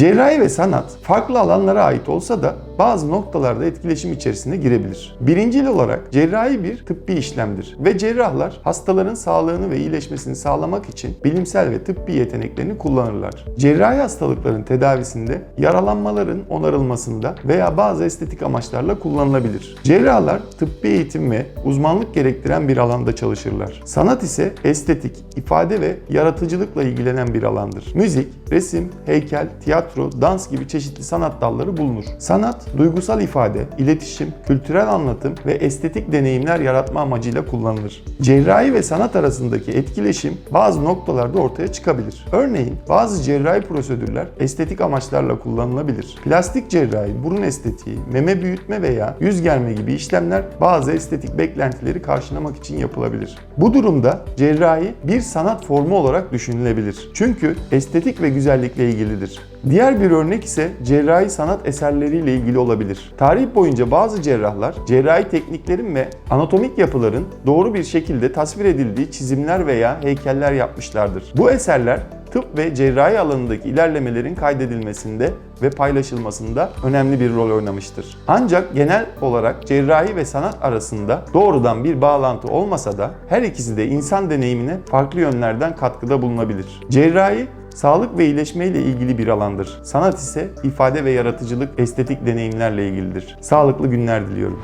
Cerrahi ve sanat farklı alanlara ait olsa da bazı noktalarda etkileşim içerisine girebilir. Birincil olarak cerrahi bir tıbbi işlemdir ve cerrahlar hastaların sağlığını ve iyileşmesini sağlamak için bilimsel ve tıbbi yeteneklerini kullanırlar. Cerrahi hastalıkların tedavisinde yaralanmaların onarılmasında veya bazı estetik amaçlarla kullanılabilir. Cerrahlar tıbbi eğitim ve uzmanlık gerektiren bir alanda çalışırlar. Sanat ise estetik, ifade ve yaratıcılıkla ilgilenen bir alandır. Müzik, resim, heykel, tiyatro, dans gibi çeşitli sanat dalları bulunur. Sanat, duygusal ifade, iletişim, kültürel anlatım ve estetik deneyimler yaratma amacıyla kullanılır. Cerrahi ve sanat arasındaki etkileşim bazı noktalarda ortaya çıkabilir. Örneğin bazı cerrahi prosedürler estetik amaçlarla kullanılabilir. Plastik cerrahi, burun estetiği, meme büyütme veya yüz germe gibi işlemler bazı estetik beklentileri karşılamak için yapılabilir. Bu durumda cerrahi bir sanat formu olarak düşünülebilir. Çünkü estetik ve güzellikle ilgilidir. Diğer bir örnek ise cerrahi sanat eserleriyle ilgili olabilir. Tarih boyunca bazı cerrahlar cerrahi tekniklerin ve anatomik yapıların doğru bir şekilde tasvir edildiği çizimler veya heykeller yapmışlardır. Bu eserler tıp ve cerrahi alanındaki ilerlemelerin kaydedilmesinde ve paylaşılmasında önemli bir rol oynamıştır. Ancak genel olarak cerrahi ve sanat arasında doğrudan bir bağlantı olmasa da her ikisi de insan deneyimine farklı yönlerden katkıda bulunabilir. Cerrahi Sağlık ve iyileşme ile ilgili bir alandır. Sanat ise ifade ve yaratıcılık, estetik deneyimlerle ilgilidir. Sağlıklı günler diliyorum.